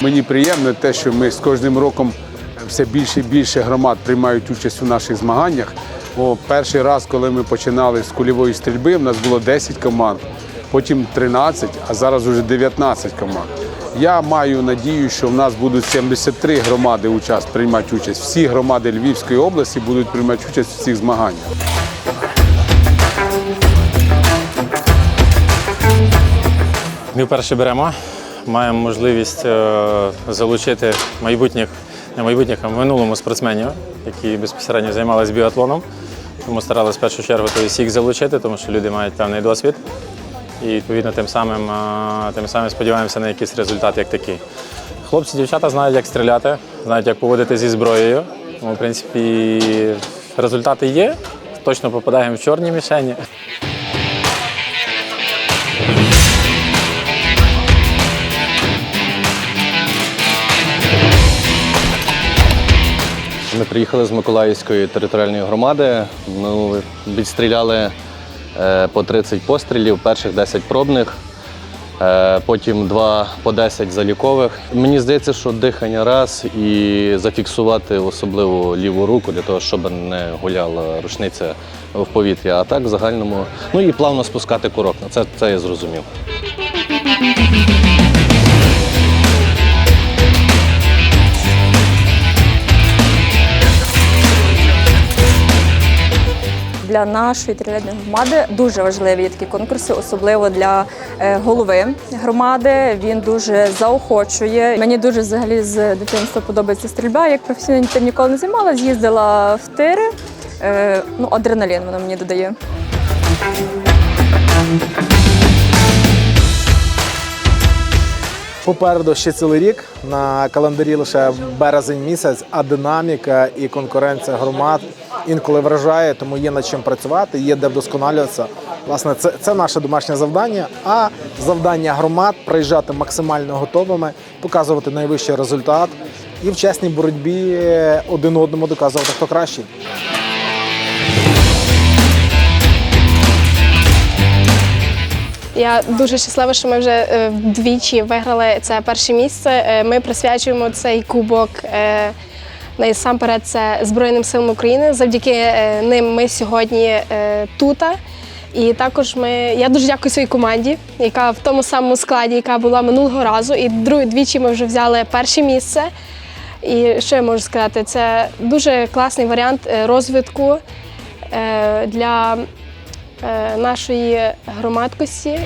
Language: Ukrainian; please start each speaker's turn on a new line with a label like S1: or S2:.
S1: Мені приємно те, що ми з кожним роком все більше і більше громад приймають участь у наших змаганнях. О, перший раз, коли ми починали з кульової стрільби, в нас було 10 команд, потім 13, а зараз вже 19 команд. Я маю надію, що в нас будуть 73 громади учас, приймати участь. Всі громади Львівської області будуть приймати участь в цих змаганнях.
S2: Ми вперше беремо, маємо можливість е, залучити майбутніх, не майбутніх, а минулому спортсменів, які безпосередньо займалися біатлоном. Тому старалися в першу чергу есть залучити, тому що люди мають певний досвід. І відповідно тим самим, е, тим самим сподіваємося на якийсь результат як такий. Хлопці, дівчата знають, як стріляти, знають, як поводити зі зброєю. Тому, в принципі, результати є. Точно попадаємо в чорні мішені.
S3: Ми приїхали з Миколаївської територіальної громади. Ми відстріляли е, по 30 пострілів, перших 10 пробних, е, потім 2 по 10 залікових. Мені здається, що дихання раз і зафіксувати особливо ліву руку для того, щоб не гуляла рушниця в повітрі. А так в загальному, ну і плавно спускати курок. Це, це я зрозумів.
S4: Для нашої територіальної громади дуже важливі такі конкурси, особливо для е, голови громади. Він дуже заохочує. Мені дуже взагалі з дитинства подобається стрільба. Як професійно тим ніколи не займалася, їздила в тири. Е, Ну, адреналін воно мені додає.
S5: Попереду ще цілий рік на календарі лише березень місяць, а динаміка і конкуренція громад інколи вражає, тому є над чим працювати, є де вдосконалюватися. Власне, це, це наше домашнє завдання. А завдання громад приїжджати максимально готовими, показувати найвищий результат і в чесній боротьбі один одному доказувати, хто кращий.
S6: Я дуже щаслива, що ми вже е, вдвічі виграли це перше місце. Е, Ми присвячуємо цей кубок е, насамперед це Збройним силам України. Завдяки е, ним ми сьогодні е, тут. І також ми я дуже дякую своїй команді, яка в тому самому складі, яка була минулого разу. І друге двічі ми вже взяли перше місце. І що я можу сказати? Це дуже класний варіант е, розвитку для нашої громадськості.